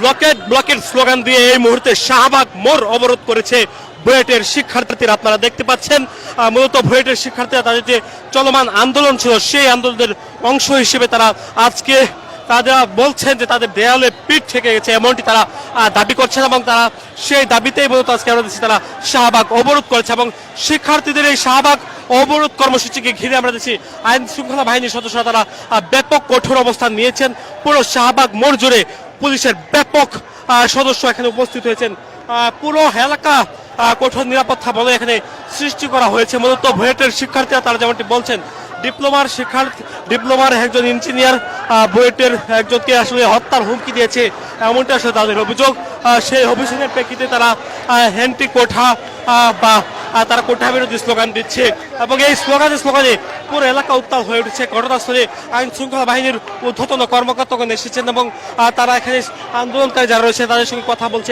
Blockade blockade slogan দিয়ে এই মুহূর্তে শাহবাগ মোড় অবরোধ করেছে বুয়েটের শিক্ষার্থীরা। আপনারা দেখতে পাচ্ছেন মূলত বুয়েটের শিক্ষার্থীরা তাদের যে চলমান আন্দোলন ছিল, সেই আন্দোলনের অংশ হিসেবে তারা আজকে তারা বলছেন যে তাদের দেয়ালে পিঠ থেকে গেছে, এমনটি তারা দাবি করছেন এবং তারা সেই দাবিতেই মূলত আজকে আমরা দেখছি তারা শাহবাগ অবরোধ করেছে এবং শিক্ষার্থীদের এই শাহবাগ অবরোধ কর্মসূচিকে ঘিরে আমরা দেখছি আইন শৃঙ্খলা বাহিনীর সদস্যরা তারা ব্যাপক কঠোর অবস্থান নিয়েছেন। পুরো শাহবাগ মোড় জুড়ে পুলিশের ব্যাপক সদস্য এখানে উপস্থিত হয়েছেন। পুরো এলাকা কঠোর নিরাপত্তা বলে এখানে সৃষ্টি করা হয়েছে। মূলত বুয়েটের শিক্ষার্থীরা তারা যেমনটি বলছেন, ডিপ্লোমার শিক্ষার্থী, ডিপ্লোমার একজন ইঞ্জিনিয়ার বুয়েটের একজনকে আসলে হত্যার হুমকি দিয়েছে। এমনটা আসলে তাদের অভিযোগ। সেই অভিযোগের প্রেক্ষিতে তারা হ্যান্টি কোঠা বা তারা কোঠা বিরোধী স্লোগান দিচ্ছে এবং এই স্লোগানে স্লোগানে পুরো এলাকা উত্তাল হয়ে উঠেছে। ঘটনাস্থলে আইন শৃঙ্খলা বাহিনীর ঊর্ধ্বতন কর্মকর্তাগণ এসেছেন এবং তারা এখানে আন্দোলনকারী যারা রয়েছে তাদের সঙ্গে কথা বলছে